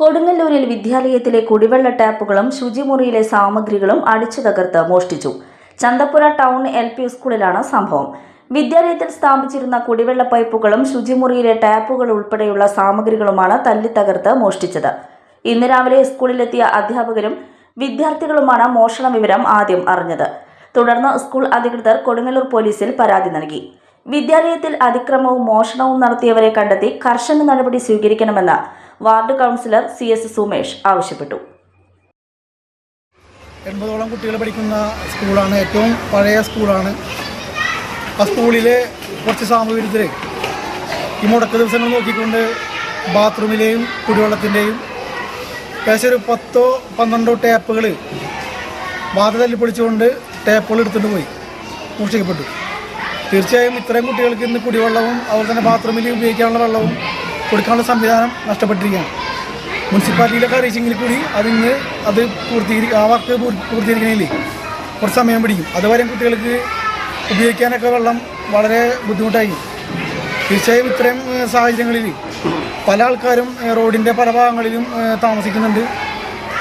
കൊടുങ്ങല്ലൂരിൽ വിദ്യാലയത്തിലെ കുടിവെള്ള ടാപ്പുകളും ശുചിമുറിയിലെ സാമഗ്രികളും അടിച്ചു തകർത്ത് മോഷ്ടിച്ചു. ചന്തപ്പുര ടൗൺ എൽ പി സ്കൂളിലാണ് സംഭവം. വിദ്യാലയത്തിൽ സ്ഥാപിച്ചിരുന്ന കുടിവെള്ള പൈപ്പുകളും ശുചിമുറിയിലെ ടാപ്പുകൾ ഉൾപ്പെടെയുള്ള സാമഗ്രികളുമാണ് തല്ലിത്തകർത്ത് മോഷ്ടിച്ചത്. ഇന്ന് രാവിലെ സ്കൂളിലെത്തിയ അധ്യാപകരും വിദ്യാർത്ഥികളുമാണ് മോഷണ വിവരം ആദ്യം അറിഞ്ഞത്. തുടർന്ന് സ്കൂൾ അധികൃതർ കൊടുങ്ങല്ലൂർ പോലീസിൽ പരാതി നൽകി. വിദ്യാലയത്തിൽ അതിക്രമവും മോഷണവും നടത്തിയവരെ കണ്ടെത്തി കർശന നടപടി സ്വീകരിക്കണമെന്ന് ward councillor C S Sumesh ആവശ്യപ്പെട്ടു. എൺപതോളം കുട്ടികൾ പഠിക്കുന്ന സ്കൂളാണ്. ഏറ്റവും പഴയ സ്കൂളാണ്. ആ സ്കൂളിലെ കുറച്ച് സാമൂഹ്യത്തിൽ ഈ മുടക്ക ദിവസങ്ങൾ നോക്കിക്കൊണ്ട് ബാത്റൂമിലെയും കുടിവെള്ളത്തിന്റെയും ഏകദേശം ഒരു പത്തോ പന്ത്രണ്ടോ ടാപ്പുകൾ ബാധ തല്ലി പൊളിച്ചുകൊണ്ട് ടാപ്പുകൾ എടുത്തുകൊണ്ട് പോയി മോഷ്ടിക്കപ്പെട്ടു തീർച്ചയായും ഇത്രയും കുട്ടികൾക്ക് ഇന്ന് കുടിവെള്ളവും അതുപോലെ തന്നെ ബാത്റൂമിൽ ഉപയോഗിക്കാനുള്ള വെള്ളവും കൊടുക്കാനുള്ള സംവിധാനം നഷ്ടപ്പെട്ടിരിക്കുകയാണ്. മുനിസിപ്പാലിറ്റിയിലൊക്കെ അറിയിച്ചെങ്കിൽ കൂടി അതിന്ന് അത് പൂർത്തീകരി ആ വർക്ക് പൂർ- പൂർത്തീകരിക്കണമെങ്കിൽ കുറച്ച് സമയം പിടിക്കും. അതുവരെ കുട്ടികൾക്ക് ഉപയോഗിക്കാനൊക്കെ വെള്ളം വളരെ ബുദ്ധിമുട്ടായി. തീർച്ചയായും ഇത്രയും സാഹചര്യങ്ങളിൽ പല ആൾക്കാരും റോഡിന്റെ പല ഭാഗങ്ങളിലും താമസിക്കുന്നുണ്ട്.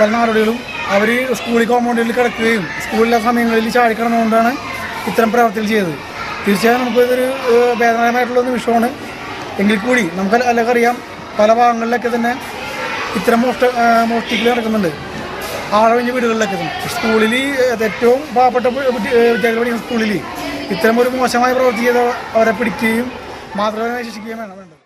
പല നാടുകളിലും അവർ സ്കൂളിൽ കോമ്പൗണ്ടിൽ കിടക്കുകയും സ്കൂളിലെ സമയങ്ങളിൽ ചാടിക്കിടന്നുകൊണ്ടാണ് ഇത്തരം പ്രവർത്തികൾ ചെയ്തത്. തീർച്ചയായും നമുക്കിതൊരു ഒരു നിമിഷമാണ്. എങ്കിൽ കൂടി നമുക്ക് എല്ലാവർക്കും അറിയാം പല ഭാഗങ്ങളിലൊക്കെ തന്നെ ഇത്തരം മോഷ്ട മോഷ്ടിക്കൽ നടക്കുന്നുണ്ട്. ആഴവഞ്ഞ വീടുകളിലൊക്കെ തന്നെ. സ്കൂളിൽ ഏറ്റവും പാവപ്പെട്ട വിദ്യാർത്ഥികൾ പഠിക്കുന്ന സ്കൂളിൽ ഇത്തരം ഒരു മോശമായ പ്രവൃത്തി ചെയ്ത അവരെ പിടിക്കുകയും മാത്രമേ ശിക്ഷിക്കുകയും വേണം. വേണ്ടത്